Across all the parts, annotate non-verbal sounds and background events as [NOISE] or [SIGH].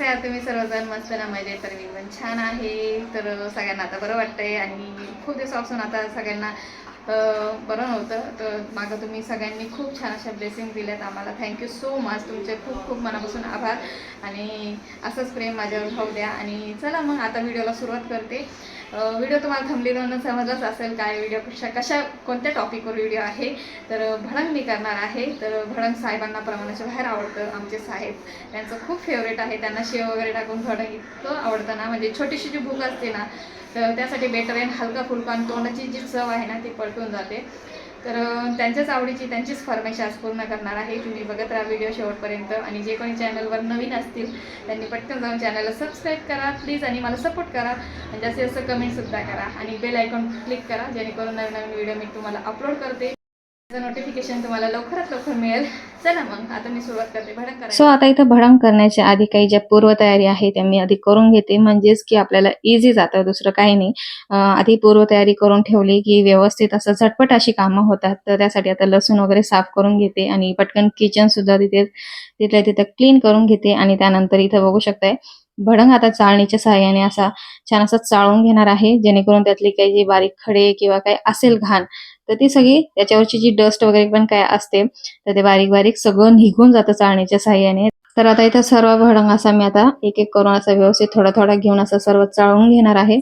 कसे आहात तुम्ही सर्वजण मस्त ना मजे तर मी पण छान आहे. तर सगळ्यांना आता बरं वाटतंय आणि खूप दिवसापासून आता सगळ्यांना बरं नव्हतं. तर मागं तुम्ही सगळ्यांनी खूप छान अशा ब्लेसिंग दिल्यात आम्हाला. थँक्यू सो मच तुमचे खूप खूप मनापासून आभार. आणि असंच प्रेम माझ्यावर राहू द्या. आणि चला मग आता व्हिडिओला सुरुवात करते. व्हिडिओ तुम्हाला थंबलीवरून समजलाच असेल काय व्हिडिओ कशा कशा कोणत्या टॉपिकवर व्हिडिओ आहे. तर भडंग मी करणार आहे. तर भडंग साहेबांना प्रमाणाच्या बाहेर आवडतं आमचे साहेब. त्यांचं खूप फेवरेट आहे. त्यांना शेव वगैरे टाकून भडंग इतकं आवडतं ना. म्हणजे छोटीशी जी भूक असते ना तर त्यासाठी बेटर आहे. हलका फुलका आणि तोंडाची जी चव आहे ना ती पलटून जाते. तर त्यांच्याच आवडीची त्यांचीच फरमाईश आज पूर्ण करणार आहे. तुम्ही बघत राहा व्हिडिओ शेवटपर्यंत. आणि जे कोणी चॅनलवर नवीन असतील त्यांनी पटकन जाऊन चॅनलला सबस्क्राईब करा. प्लीज आणि मला सपोर्ट करा. आणि जास्तीत जास्त कमेंटसुद्धा करा. आणि बेल आयकॉन क्लिक करा जेणेकरून नवीन नवीन व्हिडिओ मी तुम्हाला अपलोड करते. नोटिफिकेशन तुम्हाला लवकरात लवकर मिळेल. चला मग आता मी सुरुवात करते. भडंग सो आता इथं भडंग करण्याच्या आधी काही ज्या पूर्वतयारी आहे त्या मी आधी करून घेते. म्हणजेच की आपल्याला इझी जातं दुसरं काही नाही. आधी पूर्वतयारी करून ठेवली की व्यवस्थित असं झटपट अशी कामं होतात. तर त्यासाठी आता लसूण वगैरे साफ करून घेते आणि पटकन किचन सुद्धा तिथे तिथल्या तिथं क्लीन करून घेते आणि त्यानंतर इथं बघू शकताय भडंग आता चाळणीच्या सहाय्याने असा छान असा चाळून घेणार आहे. जेणेकरून त्यातली काही जे बारीक खडे किंवा काही असेल घाण तर ती सगळी त्याच्यावरची जी डस्ट वगैरे पण काय असते तर ते बारीक बारीक सगळं निघून जातं चाळणीच्या साह्याने. तर आता इथं सर्व भडंग असा मी आता एक एक करून असा व्यवस्थित थोडा थोडा घेऊन असा सर्व चाळून घेणार आहे.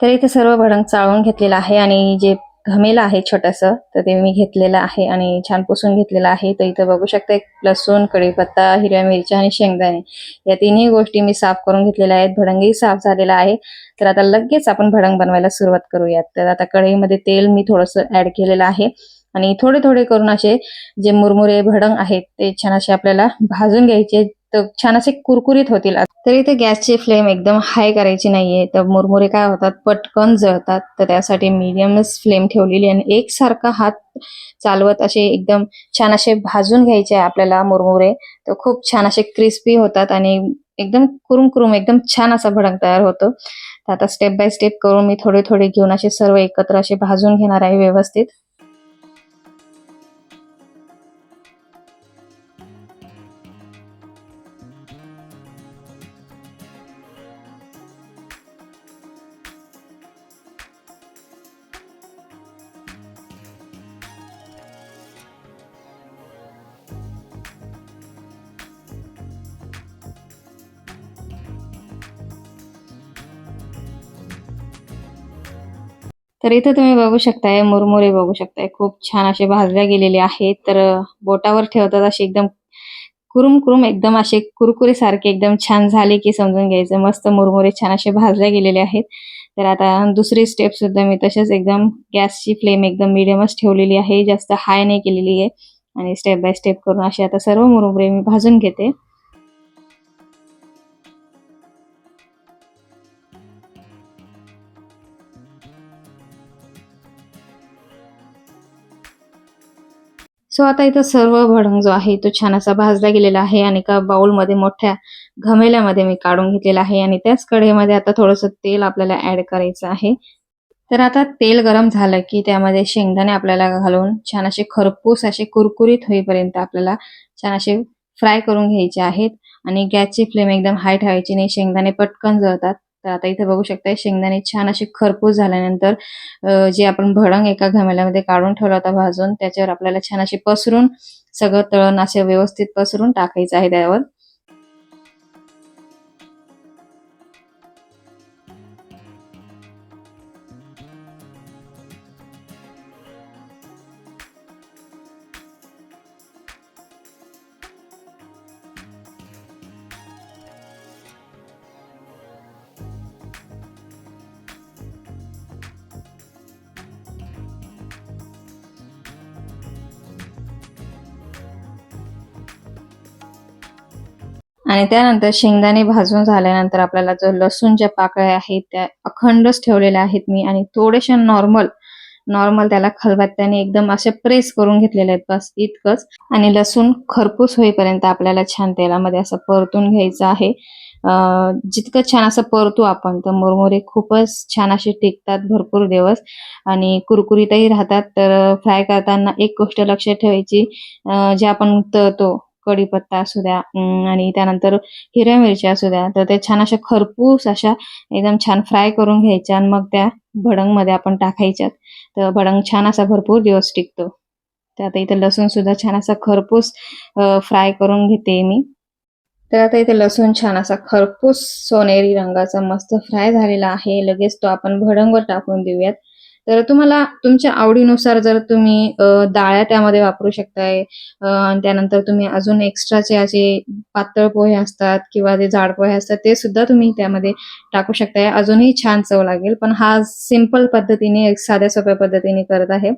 तर इथे सर्व भडंग चाळून घेतलेलं आहे आणि जे घमेलं आहे छोटस तर ते मी घेतलेलं आहे आणि छान पुसून घेतलेलं आहे. तर इथं बघू शकता एक लसूण कढीपत्ता हिरव्या मिरच्या आणि शेंगदाणे. या तिन्ही गोष्टी मी साफ करून घेतलेल्या आहेत. भडंगही साफ झालेला आहे. तर आता लगेच आपण भडंग बनवायला सुरुवात करूयात. तर आता कढईमध्ये तेल मी थोडंसं ऍड केलेलं आहे. आणि थोडे थोडे करून असे जे मुरमुरे भडंग आहेत ते छान असे आपल्याला भाजून घ्यायचे. तर छान असे कुरकुरीत होतील. तर इथे गॅसची फ्लेम एकदम हाय करायची नाहीये. तर मुरमुरे काय होतात? पटकन जळतात. तर त्यासाठी मीडियमच फ्लेम ठेवलेली आणि एकसारखा हात चालवत असे एकदम छान असे भाजून घ्यायचे आपल्याला मुरमुरे. तर खूप छान असे क्रिस्पी होतात आणि एकदम कुरुम कुरुम एकदम छान असा भडंग तयार होतो. तर आता स्टेप बाय स्टेप करून मी थोडे थोडे घेऊन असे सर्व एकत्र असे भाजून घेणार आहे व्यवस्थित. तर इथं तुम्ही बघू शकताय मुरमुरे बघू शकताय. खूप छान असे भाजल्या गेलेले आहेत. तर बोटावर ठेवतात असे एकदम कुरुम कुरुम एकदम असे कुरकुरे सारखे एकदम छान झाले की समजून घ्यायचं. मस्त मुरमुरे छान असे भाजल्या गेलेले आहेत. तर आता दुसरी स्टेप सुद्धा मी तसेच एकदम गॅसची फ्लेम एकदम मिडियमच ठेवलेली आहे. जास्त हाय नाही केलेली आहे. आणि स्टेप बाय स्टेप करून असे आता सर्व मुरमुरे मी भाजून घेते. सो आता इथं सर्व भडंग जो आहे तो छान असा भाजला गेलेला आहे आणि एका बाउलमध्ये मोठ्या घमेल्यामध्ये मी काढून घेतलेला आहे आणि त्याच कढईमध्ये आता थोडंसं तेल आपल्याला ऍड करायचं आहे. तर आता तेल गरम झालं की त्यामध्ये शेंगदाणे आपल्याला घालून छान असे खरपूस असे कुरकुरीत होईपर्यंत आपल्याला छान असे फ्राय करून घ्यायचे आहेत. आणि गॅसची फ्लेम एकदम हाय ठेवायची नाही शेंगदाणे पटकन जळतात. तर आता इथे बघू शकताय शेंगदाणे छान असे खरपूस झाल्यानंतर अ, जे आपण भडंग एका घमेल्यामध्ये काढून ठेवला होता भाजून त्याच्यावर आपल्याला छान असे पसरून सगळं तळण असे व्यवस्थित पसरून टाकायचं आहे त्यावर. आणि त्यानंतर शेंगदाणे भाजून झाल्यानंतर आपल्याला जो लसूणच्या पाकळ्या आहेत त्या अखंडच ठेवलेल्या आहेत मी. आणि थोडेशा नॉर्मल नॉर्मल त्याला खलबत्त्याने एकदम असे प्रेस करून घेतलेले आहेत बस इतकंच. आणि लसूण खरपूस होईपर्यंत आपल्याला छान तेलामध्ये असं परतून घ्यायचं आहे. जितकं छान असं परतू आपण तर मुरमुरे खूपच छान असे टिकतात भरपूर दिवस. आणि कुरकुरीतही राहतात तर फ्राय करताना एक गोष्ट लक्षात ठेवायची जे आपण तळतो कढीपत्ता असू द्या आणि त्यानंतर हिरव्या मिरच्या असू द्या तर ते छान अशा खरपूस अशा एकदम छान फ्राय करून घ्यायच्या आणि मग त्या भडंगमध्ये आपण टाकायच्यात. तर भडंग छान असा भरपूर दिवस टिकतो. तर आता इथे लसूण सुद्धा छान असा खरपूस फ्राय करून घेते मी. तर आता इथे लसूण छान असा खरपूस सोनेरी रंगाचा मस्त फ्राय झालेला आहे. लगेच तो आपण भडंगवर टाकून देऊयात. तर तुम्हाला तुमच्या आवडीनुसार जर तुम्ही डाळ्या त्यामध्ये वापरू शकताय त्यानंतर तुम्ही अजून एक्स्ट्राचे असे पातळ पोहे असतात किंवा जे जाड पोहे असतात ते सुद्धा तुम्ही त्यामध्ये टाकू शकताय. अजूनही छान चव लागेल. पण हा सिंपल पद्धतीने साध्या सोप्या पद्धतीने करत आहे.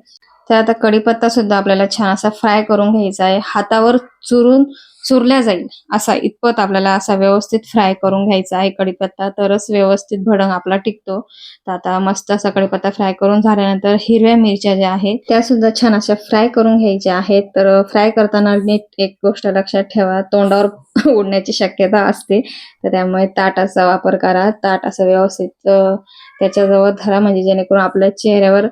तर आता कढीपत्ता सुद्धा आपल्याला छान असा फ्राय करून घ्यायचा आहे. हातावर चुरून चुरल्या जाईल असा इतपत आपल्याला असा व्यवस्थित फ्राय करून घ्यायचा आहे कढीपत्ता. तरच व्यवस्थित भडंग आपला टिकतो. तर आता मस्त असा कढीपत्ता फ्राय करून झाल्यानंतर हिरव्या मिरच्या ज्या आहेत त्या सुद्धा छान अशा फ्राय करून घ्यायच्या आहेत. तर फ्राय करताना नीट एक गोष्ट लक्षात ठेवा तोंडावर [LAUGHS] उडण्याची शक्यता असते. तर त्यामुळे ताटाचा वापर करा. ताट असं व्यवस्थित त्याच्याजवळ धरा म्हणजे जेणेकरून आपल्या चेहऱ्यावर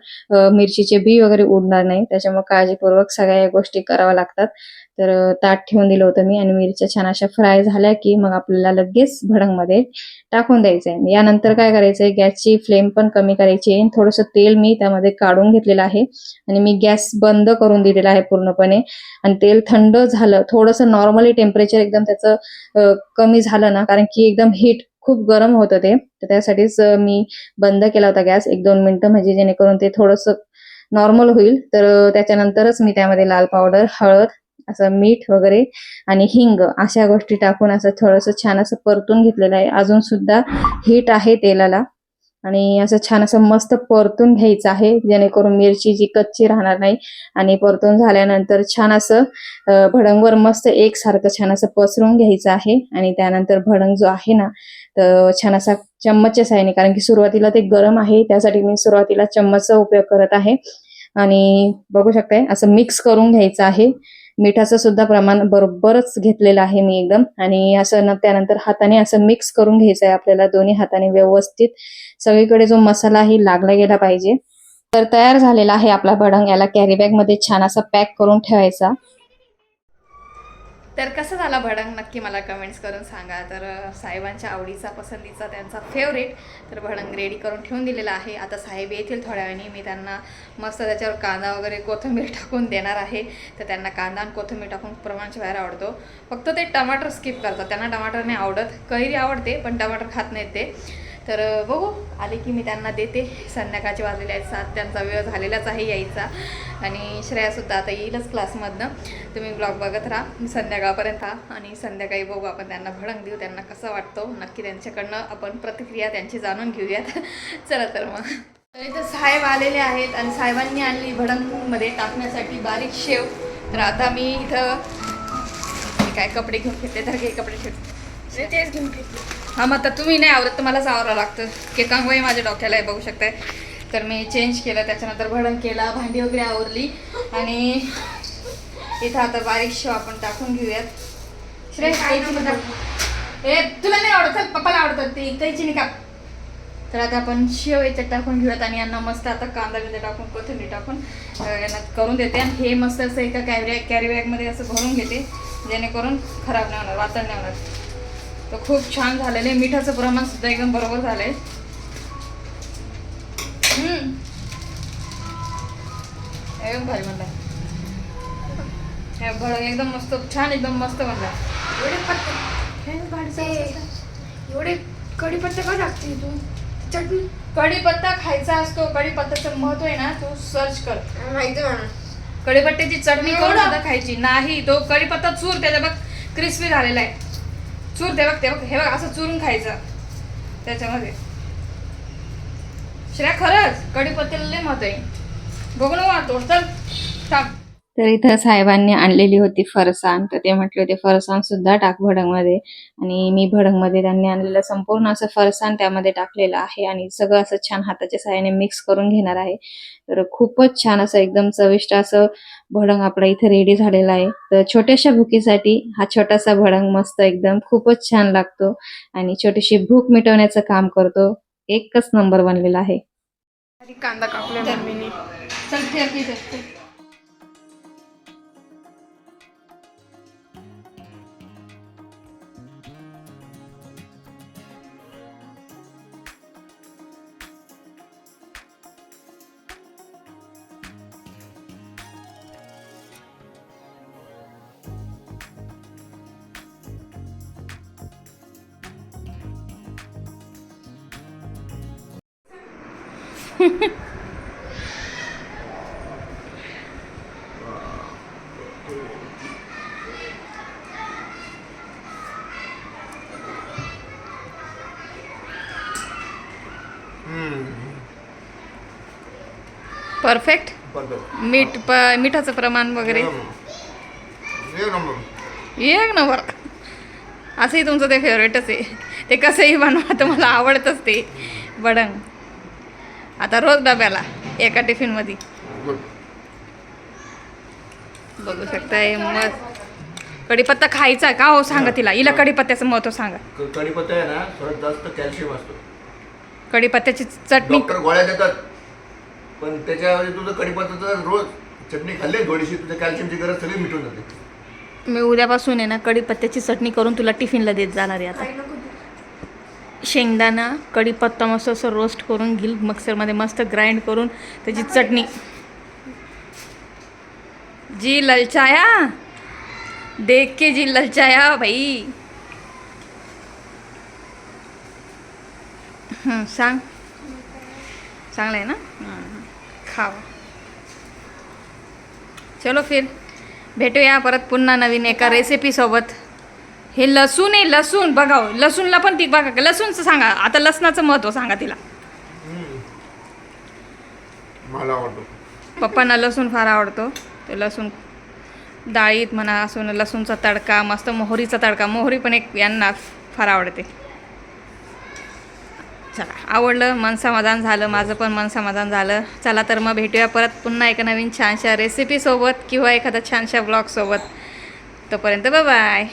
मिरचीचे बी वगैरे उडणार नाही. त्याच्यामुळे काळजीपूर्वक सगळ्या या गोष्टी कराव्या लागतात. तर ताट ठेवून दिलं होतं मी आणि मिरच्या छान अशा फ्राय झाल्या की मग आपल्याला लगेच भडंगमध्ये टाकून द्यायचंय. यानंतर काय करायचंय गॅसची फ्लेम पण कमी करायची आहे. थोडंसं तेल मी त्यामध्ये काढून घेतलेलं आहे आणि मी गॅस बंद करून दिलेला आहे पूर्णपणे. आणि तेल थंड झालं थोडंसं नॉर्मली टेम्परेचर एकदम त्याचं कमी झालं ना कारण की एकदम हीट खूप गरम होत ते तर त्यासाठीच मी बंद केला होता गॅस. एक दोन मिनिटं म्हणजे जेणेकरून ते थोडंसं नॉर्मल होईल. तर त्याच्यानंतरच मी त्यामध्ये लाल पावडर हळद असं मीठ वगैरे आणि हिंग अशा गोष्टी टाकून असं थोडंसं छान असं परतून घेतलेलं आहे. अजून सुद्धा हीट आहे तेलाला आणि असं छान असं मस्त परतून घ्यायचं आहे. जेणेकरून मिरची जी कच्ची राहणार नाही आणि परतून झाल्यानंतर छान असं भडंगवर मस्त एकसारखं छान असं पसरून घ्यायचं आहे आणि त्यानंतर भडंग जो आहे ना तर छान असा चम्मचच्या साहाय्याने कारण की सुरुवातीला ते गरम आहे त्यासाठी मी सुरुवातीला चम्मचचा उपयोग करत आहे. आणि बघू शकताय असं मिक्स करून घ्यायचं आहे. मिठाचं सुद्धा प्रमाण बरोबरच घेतलेलं आहे मी एकदम. आणि असं न त्यानंतर हाताने असं मिक्स करून घ्यायचं आहे आपल्याला दोन्ही हाताने व्यवस्थित. सगळीकडे जो मसाला आहे लागला गेला पाहिजे. तर तयार झालेला आहे आपला भडंग याला कॅरी बॅगमध्ये छान असा पॅक करून ठेवायचा. तर कसं झाला भडंग? नक्की मला कमेंट्स करून सांगा. तर साहेबांच्या आवडीचा पसंतीचा त्यांचा फेवरेट तर भडंग रेडी करून ठेवून दिलेला आहे. आता साहेब येतील थोड्या वेळाने. मी त्यांना मस्त त्याच्यावर कांदा वगैरे कोथिंबीर टाकून देणार आहे. तर त्यांना कांदा आणि कोथिंबीर टाकून प्रमाणच्या बाहेर आवडतो. फक्त ते टमाटर स्किप करतात. त्यांना टमाटर नाही आवडत. कैरी आवडते पण टमाटर खात नाहीत ते. तर बघू. आले की मी त्यांना देते. संध्याकाळचे वाजलेले आहेत सात. त्यांचा वेळ झालेलाच आहे यायचा. आणि श्रेयासुद्धा आता येईलच क्लासमधनं. तुम्ही ब्लॉग बघत राहा. संध्याकाळपर्यंत राहा आणि संध्याकाळी बघू आपण त्यांना भडंग देऊ त्यांना कसं वाटतो. नक्की त्यांच्याकडनं आपण प्रतिक्रिया त्यांची जाणून घेऊयात. [LAUGHS] चला तर मग. तर इथं साहेब आलेले आहेत आणि साहेबांनी आणली भडंगमध्ये टाकण्यासाठी बारीक शेव. तर आता मी इथं मी काय कपडे घेऊन घेतले तर काही कपडे ठेवते तेच घेऊन हा मग आता तुम्ही नाही आवडत तर मलाच आवरावं लागतं. की कंगवाई माझ्या डोक्याला आहे बघू शकताय. तर मी चेंज केलं त्याच्यानंतर भडंग केला भांडी वगैरे आवरली. आणि इथं आता बारीक शेव आपण टाकून घेऊयात. ए तुला नाही आवडत पप्पाला आवडतात ते कैची नाही का तर आता आपण शेव याच्यात टाकून घेऊयात आणि यांना मस्त आता कांदा बिंदा टाकून कोथिंबीर टाकून यांना करून देते. आणि हे मस्त असं एका कॅरी कॅरी बॅगमध्ये असं भरून घेते जेणेकरून खराब नाही होणार वातड नाही होणार. तर खूप छान झालेलं. आहे मिठाचं प्रमाण सुद्धा एकदम बरोबर झालंय. हम्म. एकदम भारी म्हणला हे एकदम मस्त छान एकदम मस्त म्हणला एवढे पत्ते एवढे कढीपत्ते का टाकते तू? चटणी? कढीपत्ता खायचा असतो. कढीपत्त्याचं महत्त्व आहे ना तू सर्च कर. माहिती कढीपत्त्याची चटणी करून खायची. नाही तो कढीपत्ता चूर त्याच्या बघ क्रिस्पी झालेला आहे. चूर दे बघ ते बघ हे बघ असं चुरून खायचं. त्याच्यामध्ये. श्रेया खरंच कढीपत्त्याला लय महत्त्व आहे. बघू ना तोडतात थांब. तर इथं साहेबांनी आणलेली होती फरसाण. तर ते म्हटले होते फरसाण सुद्धा टाक भडंगमध्ये. आणि मी भडंगमध्ये त्यांनी आणलेलं संपूर्ण असं फरसाण त्यामध्ये टाकलेलं आहे आणि सगळं असं छान हाताच्या साहाय्याने मिक्स करून घेणार आहे. तर खूपच छान असं एकदम चविष्ट असं भडंग आपला इथे रेडी झालेला आहे. तर छोट्याशा भुकीसाठी हा छोटासा भडंग मस्त एकदम खूपच छान लागतो आणि छोटीशी भूक मिटवण्याचं काम करतो. एकच नंबर बनलेला आहे. कांदा कापला परफेक्ट मीठ प मिठाचं प्रमाण वगैरे. एक नंबर. एक नंबर. असंही तुमचं ते फेवरेटच आहे. ते कसंही बनवा तर मला आवडतंच ते. बडंग. आता रोज डब्याला एका टिफिनमध्ये गुड. बघू शकताय मग. कढीपत्ता खायचा का हो? सांगा तिला. हिला कढीपत्त्याचं महत्त्व सांगा. क- कढीपत्ता आहे ना थोडं जास्त कॅल्शियम असतो. कढीपत्त्याची चटणी डॉक्टर गोळ्या देतात. पण त्याच्याऐवजी तुझं कढीपत्ताचं रोज चटणी खाल्ली थोडीशी तुझ्या कॅल्शियमची गरज सगळी मिटून जाते. मी उद्यापासून आहे ना कढीपत्त्याची चटणी करून तुला टिफिनला देत जाणार आहे आता. शेंगदाणा कढीपत्ता मस्त असं रोस्ट करून घेईल. मिक्सरमध्ये मस्त ग्राइंड करून त्याची चटणी. जी ललचाया. देख के जी ललचाया भाई. सांग. चांगलं आहे ना? खाव. चलो फिर. भेटूया परत पुन्हा नवीन एका रेसिपीसोबत हे लसूण आहे लसूण. बघा हो, लसूणला पण ती बघा लसूणचं सांगा. आता लसणाचं महत्त्व सांगा तिला. मला आवडतो. पप्पांना लसूण फार आवडतो. ते लसूण डाळीत म्हणा असून लसूणचा तडका मस्त मोहरीचा तडका. मोहरी पण एक यांना फार आवडते. चला आवडलं मन समाधान झालं माझं पण मन समाधान झालं. चला तर मग भेटूया परत पुन्हा एका नवीन छानशा रेसिपीसोबत किंवा एखाद्या छानशा ब्लॉगसोबत तोपर्यंत बाय